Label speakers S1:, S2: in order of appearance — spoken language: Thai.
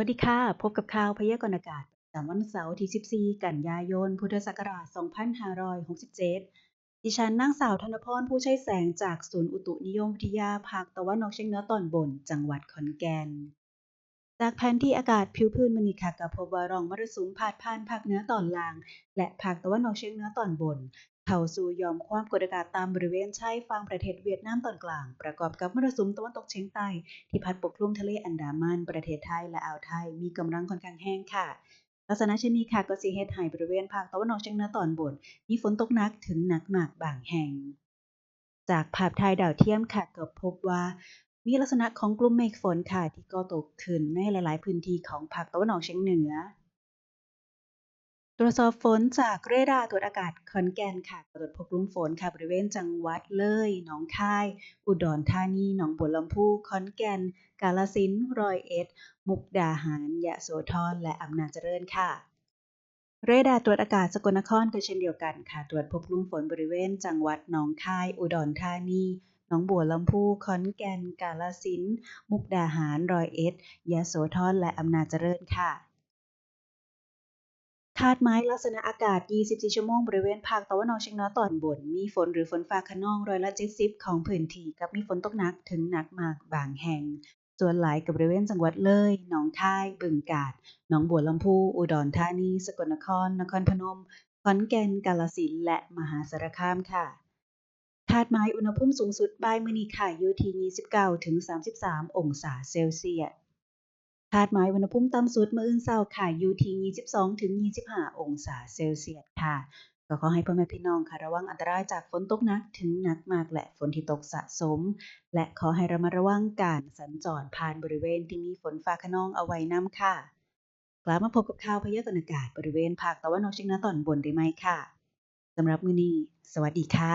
S1: วัสดีค่ะ พบกับข่าวพยากรณ์อากาศประจำวันเสาร์ที่ 14 กันยายน พุทธศักราช 2567 ดิฉันนางสาวธนพรผู้ใช้แสงจากศูนย์อุตุนิยมวิทยาภาคตะวันออกเฉียงเหนือตอนบน จังหวัดขอนแก่น จากแผนที่อากาศผิวพื้นมื้อนี้ค่ะก็พบว่าร่องมรสุมพาดผ่านภาคเหนือตอนล่าง และภาคตะวันออกเฉียงเหนือตอนบน เข้าสู่หย่อมความกดอากาศต่ำบริเวณชายฝั่งประเทศเวียดนามตอนกลาง ประกอบกับมรสุมตะวันตกเฉียงใต้ ที่พัดปกคลุมทะเลอันดามัน ประเทศไทยและอ่าวไทย มีกำลังค่อนข้างแห้งค่ะ ลักษณะเช่นนี้ค่ะก็สิเฮ็ดให้บริเวณภาคตะวันออกเฉียงเหนือตอนบน มีฝนตกหนักถึงหนักมากบางแห่ง จากภาพถ่ายดาวเทียมค่ะก็พบว่ามีลักษณะของกลุ่มเมฆฝนค่ะที่ก่อตัวขึ้นในหลาย ๆ พื้นที่ของภาคตะวันออกเฉียงเหนือ ตรวจสอบฝนจากเรดาร์ตรวจอากาศขอนแก่นค่ะตรวจพบกลุ่มฝนค่ะบริเวณจังหวัดเลย หนองคาย อุดรธานี หนองบัวลำพูขอนแก่น กาฬสินธุ์รอยเอ็ด มุกดาหาร ยะโสธร และอำนาจเจริญค่ะ เรดาร์ตรวจอากาศสกลนครก็เช่นเดียวกันค่ะ ตรวจพบกลุ่มฝนบริเวณ จังหวัดหนองคาย อุดรธานีหนองบัวลำพูขอนแก่น กาฬสินธุ์มุกดาหาร รอยเอ็ดยโสธร และอำนาจเจริญค่ะ คาดหมายลักษณะอากาศ 24 ชั่วโมงบริเวณภาคตะวันออกเฉียงเหนือตอนบน มีฝนหรือฝนฟ้าคะนองร้อยละ70ของพื้นที่กับมีฝนตกหนักถึงหนักมากบางแห่ง ส่วนหลายกับบริเวณจังหวัดเลย หนองคาย บึงกาฬ หนองบัวลำพู อุดรธานี สกลนคร นครพนม ขอนแก่น กาฬสินธุ์ และมหาสารคามค่ะคาดหมายอุณหภูมิสูงสุดบายมือนีค่ะอยู่ที่29-33 องศาเซลเซียส คาดหมายอุณหภูมิต่ำสุดเมื้ออื่นเช้าค่ะ อยู่ที่ 22-25 องศาเซลเซียสค่ะ ก็ขอให้พ่อแม่พี่น้องค่ะ ระวังอันตรายจากฝนตกหนักถึงหนักมากและฝนที่ตกสะสม และขอให้ระมัดระวังการสัญจรผ่านบริเวณที่มีฝนฟ้าคะนองเอาไว้น้ำค่ะ กลับมาพบกับข่าวพยากรณ์อากาศบริเวณภาคตะวันออกเฉียงเหนือตอนบนได้ไหมค่ะสำหรับมื้อนี้ สวัสดีค่ะ